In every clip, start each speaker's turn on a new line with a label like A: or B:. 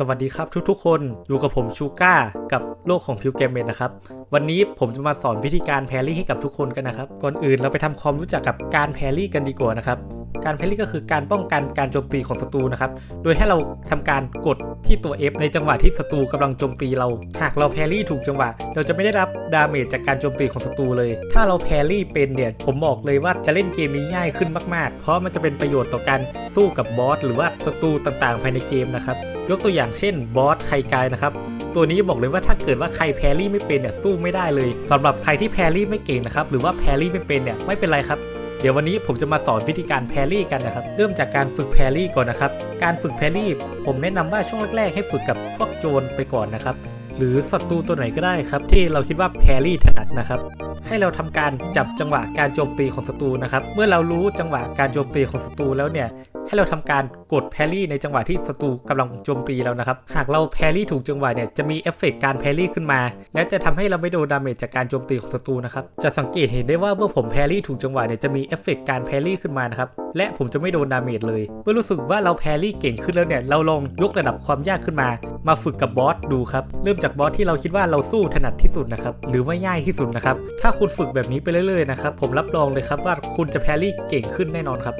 A: สวัสดีครับทุกๆ คนอยู่กับผมชูก้ากับโลกของพิวเกมเมนนะครับ วันนี้ผมจะมาสอนวิธีการแพรรี่ให้กับทุกคนกันนะครับ ก่อนอื่นเราไปทำความรู้จักกับการแพรรี่กันดีกว่านะครับ การแพรรี่ก็คือการป้องกันการโจมตีของศัตรูนะครับ โดยให้เราทำการกดที่ตัว F ในจังหวะที่ศัตรูกำลังโจมตีเรา หากเราแพรรี่ถูกจังหวะ เราจะไม่ได้รับดาเมจจากการโจมตีของศัตรูเลย ถ้าเราแพรรี่เป็นเนี่ยผมบอกเลยว่าจะเล่นเกมนี้ง่ายขึ้นมาก ๆ เพราะมันจะเป็นประโยชน์ต่อการสู้กับบอสหรือว่าศัตรูต่างๆ ภายในเกมนะครับ ยกตัวอย่างเช่นบอสไคกายนะครับ ตัวนี้บอกเลยว่าถ้าเกิดว่าใครแพรี่ไม่เป็นเนี่ยสู้ไม่ได้เลยสำหรับใครที่แพรี่ไม่เก่งนะครับหรือว่าแพรี่ไม่เป็นเนี่ยไม่เป็นไรครับเดี๋ยววันนี้ผมจะมาสอนวิธีการแพรี่กันนะครับ เริ่มจากการฝึกแพรี่ก่อนนะครับ การฝึกแพรี่ ผมแนะนำว่าช่วงแรกๆ ให้ฝึกกับพวกโจรไปก่อนนะครับ หรือศัตรูตัวไหนก็ได้ครับ ที่เราคิดว่าแพรี่ถนัดนะครับ ให้เราทำการจับจังหวะการโจมตีของศัตรูนะครับ เมื่อเรารู้จังหวะการโจมตีของศัตรูแล้วเนี่ย ให้เราทำการกดแพรรี่ในจังหวะที่ศัตรูกำลังโจมตีเรานะครับ หากเราแพรรี่ถูกจังหวะเนี่ยจะมีเอฟเฟกต์การแพรรี่ขึ้นมา และจะทำให้เราไม่โดนดาเมจจากการโจมตีของศัตรูนะครับ จะสังเกตเห็นได้ว่าเมื่อผมแพรรี่ถูกจังหวะเนี่ยจะมีเอฟเฟกต์การแพรรี่ขึ้นมานะครับ และผมจะไม่โดนดาเมจเลย เมื่อรู้สึกว่าเราแพรรี่เก่งขึ้นแล้วเนี่ย เราลองยกระดับความยากขึ้นมา มาฝึกกับบอสดูครับ เริ่มจากบอสที่เราคิดว่าเราสู้ถนัดที่สุดนะครับ หรือว่าง่ายที่สุดนะครับ ถ้าคุณฝึกแบบนี้ไปเรื่อยๆนะครับ ผมรับรองเลยครับว่าคุณจะแพรรี่เก่งขึ้นแน่นอนครับ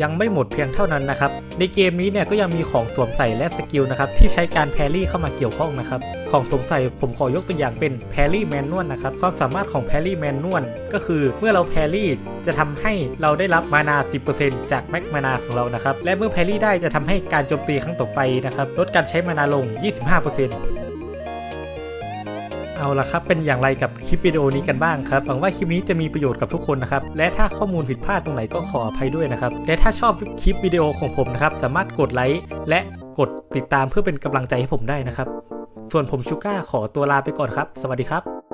A: ยังไม่หมดเพียงเท่านั้นนะครับ ในเกมนี้เนี่ยก็ยังมีของสวมใส่และสกิลนะครับที่ใช้การแพรรี่เข้ามาเกี่ยวข้องนะครับ ของสวมใส่ผมขอยกตัวอย่างเป็นแพรรี่แมนนวลนะครับความสามารถของแพรรี่แมนนวลก็คือเมื่อเราแพรรี่จะทำให้เราได้รับมานา 10%จากแม็กมานาของเรานะครับ และเมื่อแพรรี่ได้จะทำให้การโจมตีครั้งต่อไปนะครับลดการใช้มานาลง 25% เอาละครับ เป็นอย่างไรกับคลิปวิดีโอนี้กันบ้างครับหวังว่าคลิปนี้จะมีประโยชน์กับทุกคนนะครับ และถ้าข้อมูลผิดพลาดตรงไหนก็ขออภัยด้วยนะครับ และถ้าชอบคลิปวิดีโอของผมนะครับ สามารถกดไลค์และกดติดตามเพื่อเป็นกำลังใจให้ผมได้นะครับ ส่วนผมชูก้าขอตัวลาไปก่อนครับ สวัสดีครับ